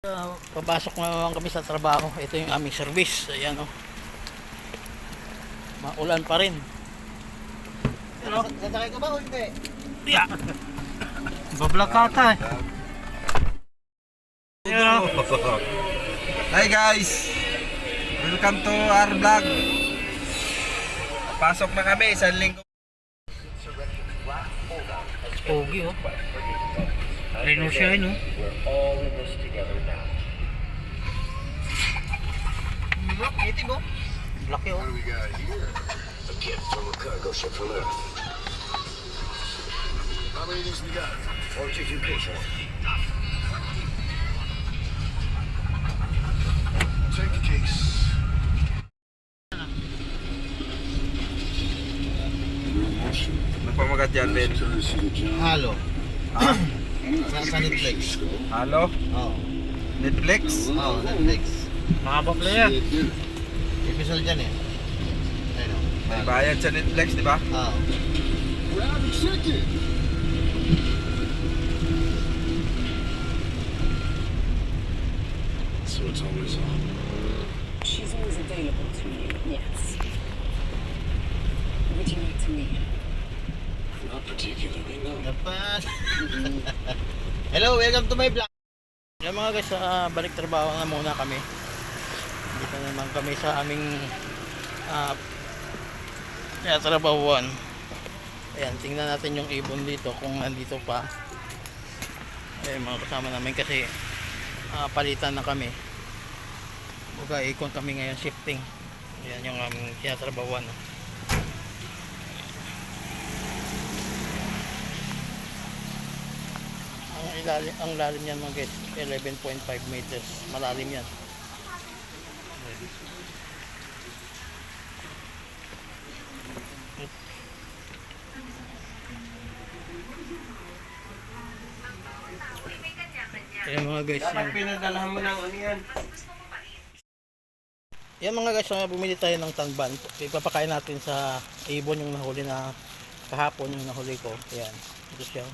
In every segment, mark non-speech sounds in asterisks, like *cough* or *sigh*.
Uh, papasok na naman kami sa trabaho. Ito yung aming service. Ayan o. Maulan pa rin. Pero, sasakay ka ba o hindi? Yeah. *laughs* Bablog ka ata eh. Ayan o. Hi guys! Welcome to our vlog. Pasok na kami, isang linggo. Pogi oh. Reno siya yun oh. Look, native oh. Laki oh. we got here? A gift from a cargo ship from Earth. How many of these we got? 42 pieces. Take the case. Nagpamagat yan, Ben. Halo. Ah, *clears throat* Sa, sa Netflix. halo? Oo. Netflix? Oo, Netflix. Makabak na yan. Episode dyan eh. Ayun o. May bayad sa Netflix, di ba? Oo. Ticket. So it's always on. She's always available to you, yes. Would you like to meet her? Particularly, no. Dapat. *laughs* Hello, welcome to my vlog. Yan mga guys, ah, balik trabaho na muna kami. Dito naman kami sa aming uh, trabahuan. Ayan, tingnan natin yung ibon dito kung nandito pa. Ayan, mga kasama namin kasi ah, palitan na kami. Buka ikon kami ngayon shifting. Ayan yung aming tinatrabahuan. Ang ilalim, ang lalim niyan mga guys, 11.5 meters. Malalim yan. Ayan mga guys, yan. pinadalahan mo ng ano yan? Yan mga guys, uh, bumili tayo ng tanban. Ipapakain natin sa ibon yung nahuli na kahapon yung nahuli ko. Yan. Ito siya.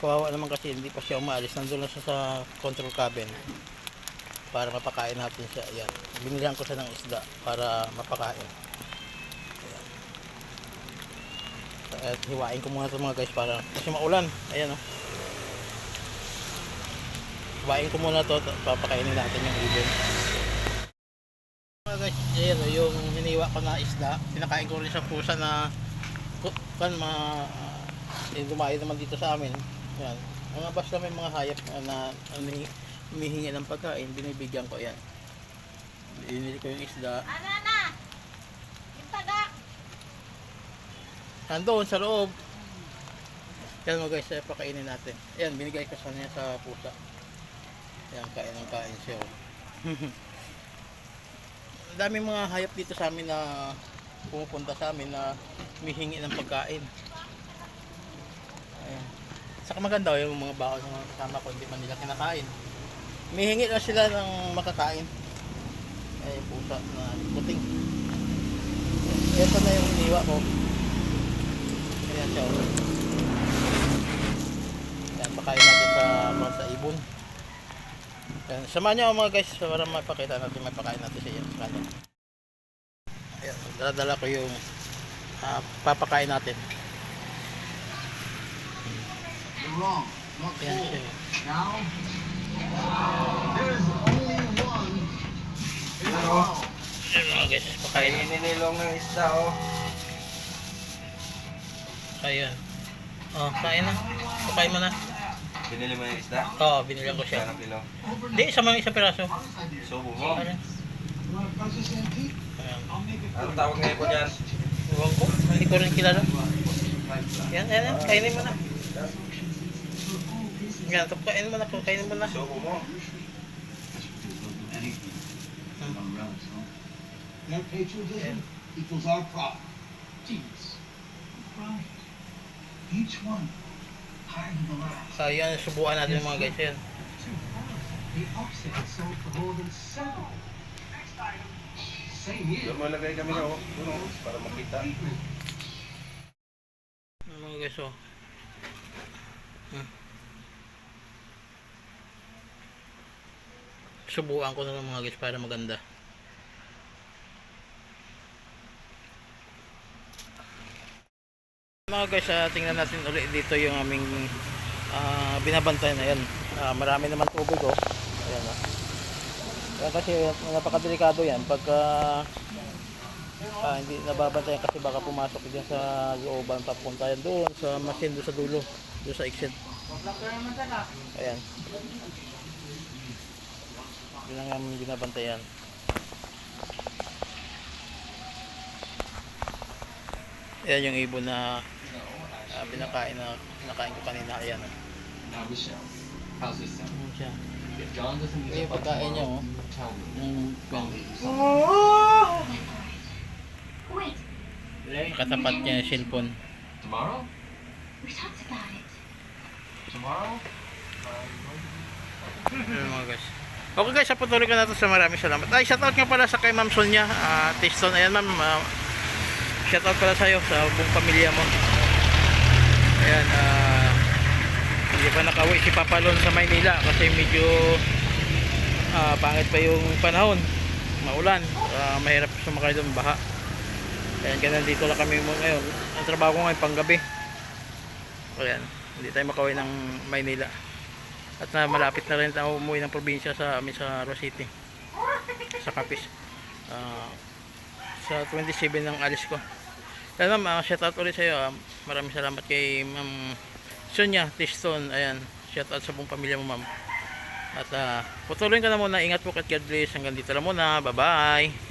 Kawawa naman kasi hindi pa siya umaalis. Nandun lang siya sa control cabin. Para mapakain natin siya. Yan. Binilihan ko siya ng isda para mapakain. Ayan. At hiwain ko muna ito mga guys para kasi maulan. Ayan oh. Hiwain ko muna to papakainin natin yung ibon mga guys, ayan o, yung hiniwa ko na isda, pinakain ko rin sa pusa na kan uh, eh, dumayo naman dito sa amin. Yan. Mga basta may mga hayop na, na humihingi ng pagkain, binibigyan ko yan. Binili ko yung isda. Ano na? Yung taga. Nandun sa loob. Yan mga guys, eh, pakainin natin. Ayan, binigay ko sa niya sa pusa. Yan, kain ng kain siya. oh. *laughs* Daming mga hayop dito sa amin na pumupunta sa amin na humihingi ng pagkain. Saka maganda yung mga baon ng mga kasama ko, hindi man nila kinakain. Humihingi na sila ng makakain. Ay, pusa na puting. Ito na yung iniwa ko. Ayan siya. oh. Ayan, pakain natin sa mga sa ibon. Ayan, samahan niyo mga guys para mapakita natin, mapakain natin siya sa kanya. Ayan, daladala ko yung ah, papakain natin. Wrong. Not siya. Now, there is only one. in the world. Ayan mga guys, pakain. Ng isda, oh. Ayan. Oh, kain na. Pakain mo na. Binili mo yung isda? Oo, binilihan ko siya. Kilo? Hindi, isa mga isa piraso. Subo mo. Ayan. Anong tawag ngayon po dyan? Iwan ko, hindi ko rin kilala. Yan, yan, yan. Kainin mo na. Yan, ito, kainin mo na po. Kainin mo na. Subo mo. Their patriotism equals our pride. Genius. Pride. Each one higher than the last. So, yan, subukan natin yung mga guys. Yan. The upset has sold for more than seven. Same year. Doon mo lagay kami na, oh. Doon, oh, para makita. Mga guys, oh. Hmm. Subuan ko na lang mga guys para maganda. Mga guys, ah, tingnan natin ulit dito yung aming ah, binabantayan na yan. Ah, marami naman tubig oh. Ayan oh. Kaya kasi napakadelikado yan pagka ah, hindi nababantayan kasi baka pumasok din sa looban papunta yan doon sa machine doon sa dulo doon sa exit ayan yun ang aming binabantayan. Ayan yung ibon na ah, pinakain na nakain ko kanina. Ayan. Oh. Yung pagkain niya oh. yung Wait, katapat niya yung cellphone. Tomorrow? we talked about it. Tomorrow? Ayun mga guys. Okay guys, patuloy ko na to sa maraming salamat. Ay, shoutout nga pala sa kay Ma'am Sonia. Uh, Tiston, ayan ma'am. Uh, shoutout pala sa'yo, sa buong pamilya mo. Ayan, ah hindi pa nakauwi si Papalon sa Maynila kasi medyo ah, pangit pa yung panahon. Maulan. Ah, mahirap sumakay doon, baha. Ayan, ganun dito lang kami mo ngayon. Ang trabaho ko ngayon panggabi. Ayan, hindi tayo makauwi ng Maynila. At na malapit na rin tayo umuwi ng probinsya sa amin sa Rosity. Sa Capiz. Ah, sa 27 ng alis ko. Kaya ma'am, uh, shout out ulit sa iyo. ah. maraming salamat kay ma'am Sonia Tiston. Ayan, shout out sa buong pamilya mo ma'am. At uh, patuloy ka na muna. Ingat po at God bless. Hanggang dito lang muna. Bye bye.